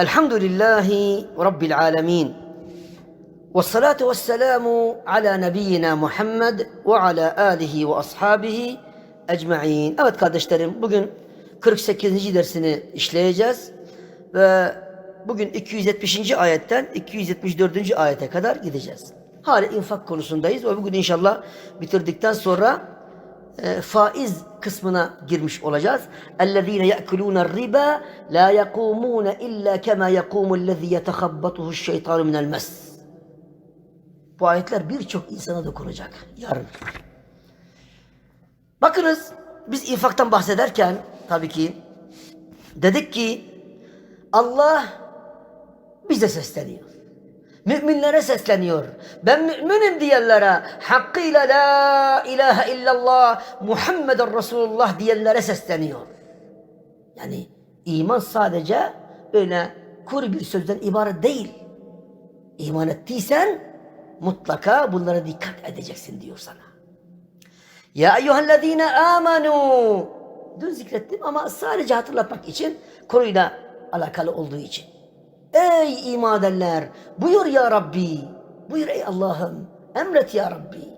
الحمد لله رب العالمين والصلاة والسلام على نبينا Muhammed ve ala alihi ve ashabihi ecma'in. Evet kardeşlerim bugün 48. dersini işleyeceğiz ve bugün 270. ayetten 274. ayete kadar gideceğiz. Hala infak konusundayız ve bugün inşallah bitirdikten sonra e, faiz kısmına girmiş olacağız. اَلَّذ۪ينَ يَأْكُلُونَ الرِّبَا لَا يَقُومُونَ اِلَّا كَمَا يَقُومُ الَّذ۪ي يَتَخَبَّطُهُ الشَّيْطَانُ مِنَ الْمَسِّ Bu ayetler birçok insana dokunacak yarın. Bakınız biz infaktan bahsederken tabii ki dedik ki Allah bize sesleniyor. Müminlere sesleniyor. Ben müminim diyenlere, hakkıyla la ilahe illallah Muhammeden Resulullah diyenlere sesleniyor. Yani iman sadece öyle kuru bir sözden ibaret değil. İman ettiysen mutlaka bunlara dikkat edeceksin diyor sana. Ya eyyühellezine amenu. Dün zikrettim ama sadece hatırlatmak için konuyla alakalı olduğu için. Ey iman edenler buyur ya Rabbi. Buyur ey Allah'ım. Emret ya Rabbi.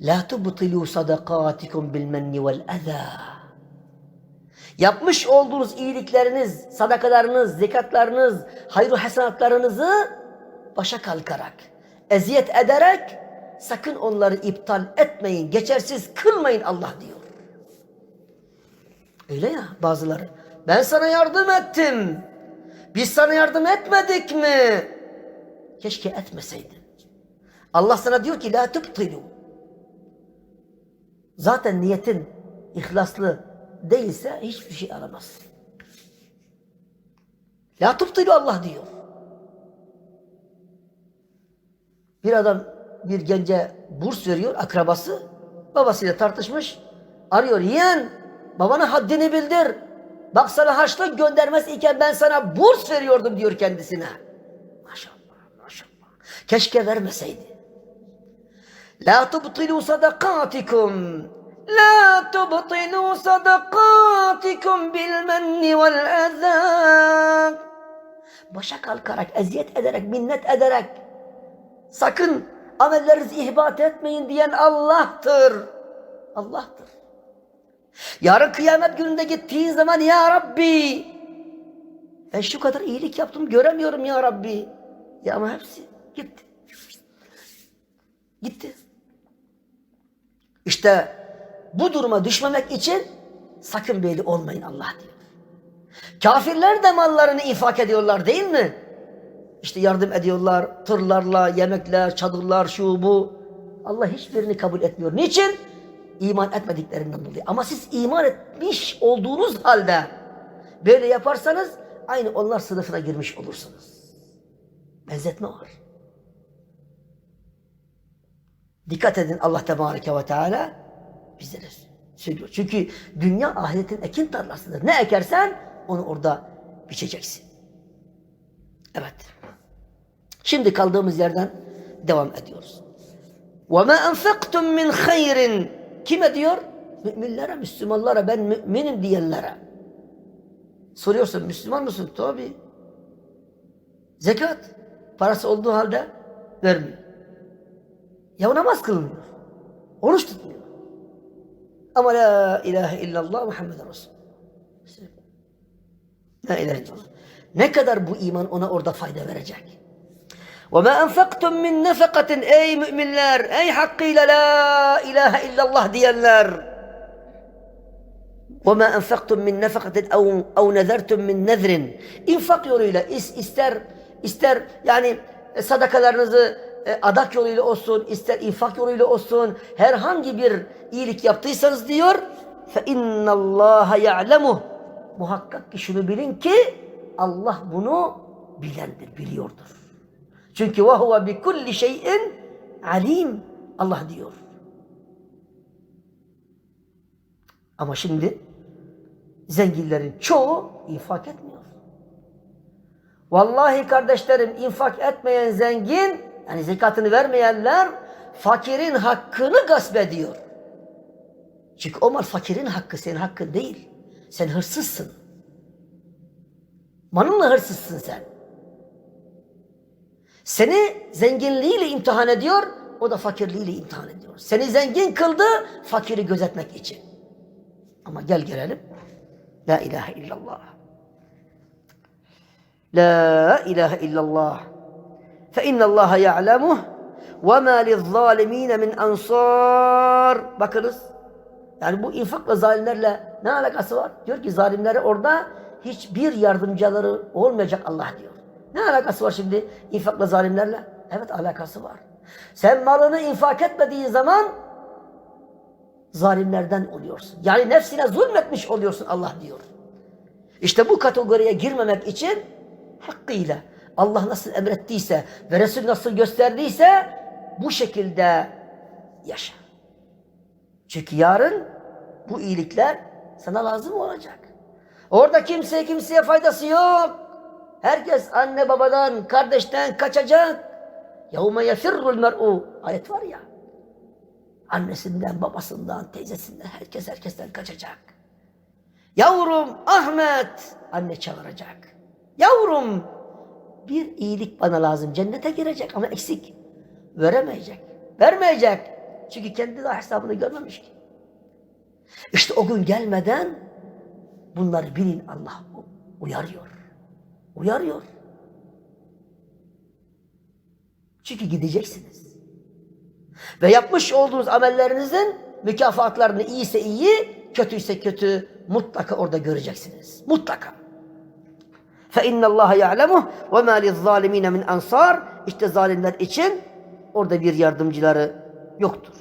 La tubtilu sadakatikum bil menni vel eza. Yapmış olduğunuz iyilikleriniz, sadakalarınız, zekatlarınız, hayır hasenatlarınızı başa kalkarak, eziyet ederek sakın onları iptal etmeyin, geçersiz kılmayın Allah diyor. Öyle ya bazıları. Ben sana yardım ettim. Biz sana yardım etmedik mi? Keşke etmeseydin. Allah sana diyor ki la tubtilu. Zaten niyetin ihlaslı değilse hiçbir şey aramazsın. La tubtilu Allah diyor. Bir adam bir gence burs veriyor akrabası. Babasıyla tartışmış. Arıyor yeğen babana haddini bildir. Bak sana harçlık göndermez iken ben sana burs veriyordum diyor kendisine. Maşallah maşallah. Keşke vermeseydi. La tubtilu sadakatikum. La tubtilu sadakatikum bil menni vel eza. Başa kalkarak, eziyet ederek, minnet ederek sakın amellerinizi ihbat etmeyin diyen Allah'tır. Allah'tır. Yarın kıyamet gününde gittiğin zaman ya Rabbi ben şu kadar iyilik yaptım göremiyorum ya Rabbi. Ya ama hepsi gitti. Gitti. İşte bu duruma düşmemek için sakın böyle olmayın Allah diyor. Kafirler de mallarını infak ediyorlar değil mi? İşte yardım ediyorlar tırlarla, yemekler, çadırlar, şu bu. Allah hiçbirini kabul etmiyor. Niçin? İman etmediklerinden dolayı. Ama siz iman etmiş olduğunuz halde böyle yaparsanız aynı onlar sınıfına girmiş olursunuz. Benzetme var. Dikkat edin Allah Tebareke ve Teala bizlere söylüyor. Çünkü dünya ahiretin ekin tarlasıdır. Ne ekersen onu orada biçeceksin. Evet. Şimdi kaldığımız yerden devam ediyoruz. وَمَا أَنْفَقْتُمْ مِنْ خَيْرٍ Kime diyor? Müminlere, Müslümanlara, ben müminim diyenlere. Soruyorsun, Müslüman mısın? Tabi. Zekat. Parası olduğu halde vermiyor. Ya namaz kılmıyor. Oruç tutmuyor. Ama la ilahe illallah Muhammeden Resul. La ilahe illallah. Ne kadar bu iman ona orada fayda verecek? وَمَا أَنْفَقْتُمْ مِنْ نَفَقَةٍ Ey müminler, ey hakkıyla la ilahe illallah diyenler. وَمَا أَنْفَقْتُمْ مِنْ نَفَقَةٍ اَوْ, اَوْ نَذَرْتُمْ مِنْ نَذْرٍ İnfak yoluyla ister ister yani sadakalarınızı adak yoluyla olsun, ister infak yoluyla olsun, herhangi bir iyilik yaptıysanız diyor, فَاِنَّ اللّٰهَ يَعْلَمُهُ Muhakkak ki şunu bilin ki Allah bunu bilendir, biliyordur. Çünkü ve huve bi kulli şeyin alim. Allah diyor. Ama şimdi zenginlerin çoğu infak etmiyor. Vallahi kardeşlerim infak etmeyen zengin yani zekatını vermeyenler fakirin hakkını gasp ediyor. Çünkü o mal fakirin hakkı senin hakkın değil. Sen hırsızsın. Manınla hırsızsın sen. Seni zenginliğiyle imtihan ediyor, o da fakirliğiyle imtihan ediyor. Seni zengin kıldı, fakiri gözetmek için. Ama gel gelelim. La ilahe illallah. La ilahe illallah. Fe innallaha ya'lemuh ve ma lizzalimine min ansar. Bakınız. Yani bu infakla zalimlerle ne alakası var? Diyor ki zalimlere orada hiçbir yardımcıları olmayacak Allah diyor. Ne alakası var şimdi infakla zalimlerle? Evet alakası var. Sen malını infak etmediğin zaman zalimlerden oluyorsun. Yani nefsine zulmetmiş oluyorsun Allah diyor. İşte bu kategoriye girmemek için hakkıyla Allah nasıl emrettiyse ve Resul nasıl gösterdiyse bu şekilde yaşa. Çünkü yarın bu iyilikler sana lazım olacak. Orada kimseye kimseye faydası yok. Herkes anne babadan, kardeşten kaçacak. Yevme yefirrul mer'u. Ayet var ya. Annesinden, babasından, teyzesinden, herkes herkesten kaçacak. Yavrum Ahmet. Anne çağıracak. Yavrum bir iyilik bana lazım. Cennete girecek ama eksik. Veremeyecek. Vermeyecek. Çünkü kendi de hesabını görmemiş ki. İşte o gün gelmeden bunları bilin Allah uyarıyor Uyarıyor. Çünkü gideceksiniz. Ve yapmış olduğunuz amellerinizin mükafatlarını iyiyse iyi, kötüyse kötü mutlaka orada göreceksiniz. Mutlaka. فَاِنَّ اللّٰهَ يَعْلَمُهُ وَمَا لِلظَّالِم۪ينَ مِنْ ansar İşte zalimler için orada bir yardımcıları yoktur.